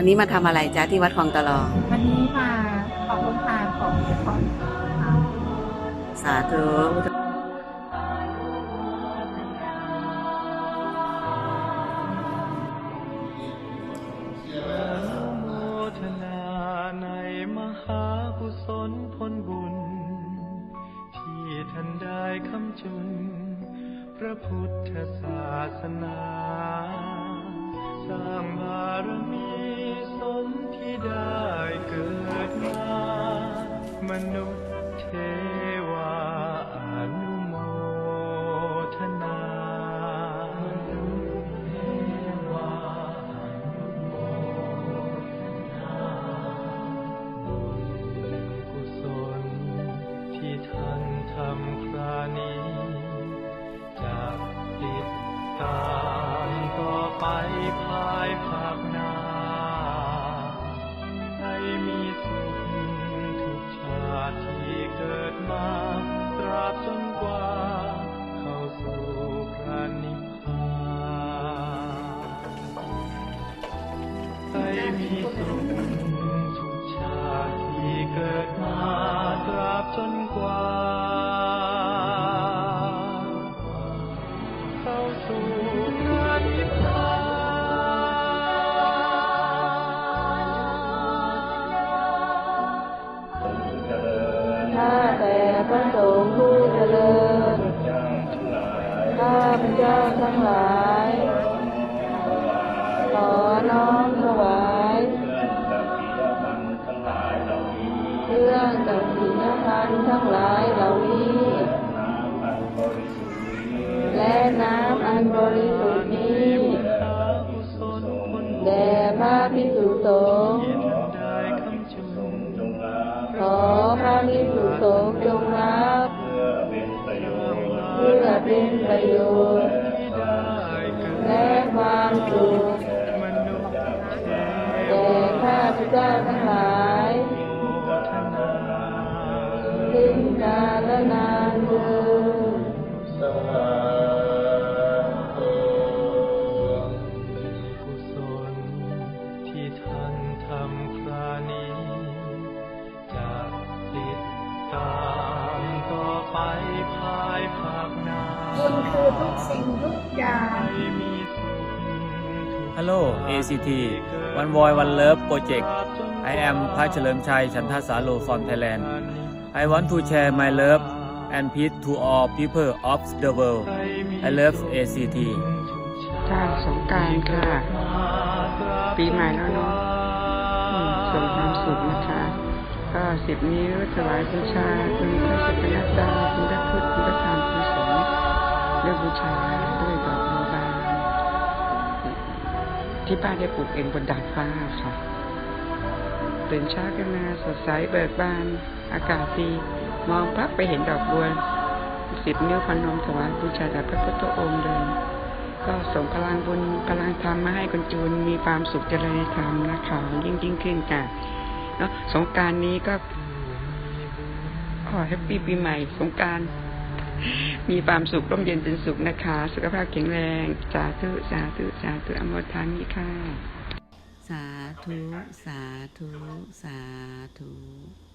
วันนี้มาทำอะไรจ๊ะที่วัดคลองตลอวันนี้มาออกโรงทานของของอ่าสาธุโมทนาในมหากุศลผลบุญที่ท่านได้คำจุน พระพุทธศาสนา สร้างบารมี สมที่ได้เกิดมามนุษย์เทวาอนุโมทนามนุษย์เทวาอนุโมทนาบุญกุศลที่ท่านทำครานี้จะติดตามต่อไปภายภาคหน้า ทุกชาติที่เกิดมาตราบจนกว่าเข้าสู่พระนิพพานข้าแต่พระสงฆ์ผู้เจริญข้าพเจ้าทั้งหลาย รื่องสักขีพันทั้งหลายเหล่านี้ และน้ำอันบริสุทธิ์นี้แด่พระพิสุสงฆ์ที่ท่านได้คำจุนขอพระพิสุสงฆ์จงรับเพื่อเป็นประโยชน์และความสุขแก่ข้าพเจ้าทั้งหลาย สิ้นกาลนานเมือกุศลที่ท่านทำครานี้จะติดตามต่อไปภายภาคหน้าบุญคือทุกสิ่งทุกอย่างให้มีสุขทุก Hello ACT One Voice One Love Project I am พระเฉลิมชัยชันทสาโล from Thailand I want to share my love and peace to all people of the world I love ACT ค่ะสงการค่ะ ปีใหม่แล้วเนาะส่งความสุขนะคะ ก็สิบนิ้วถวายบูชาคุณพระสักนัดาคุณพระพุทธคุณพระธรรมคุณสงฆ์ด้วยบูชาด้วยดอกบัวบานที่บ้านได้ปลูกเองบนดาดฟ้าค่ะตื่นเช้าขึ้นมาสดใสเบิกบาน อากาศดีมองพับไปเห็นดอกบัวสิบนิ้วพนมถวายบูชาแด่พระพุทธองค์เลยก็ส่งพลังบุญพลังธรรมมาให้คุณจูนมีความสุขเจริญในธรรมนะคะยิ่งยิ่งขึ้นค่ะเนาะสงการนี้ก็ขอแฮปปี้ปีใหม่ สงการมีความสุขร่มเย็นเป็นสุขนะคะ สุขภาพแข็งแรงสาธุสาธุสาธุอโมทานิค่ะ สาธุ สาธุ สาธุ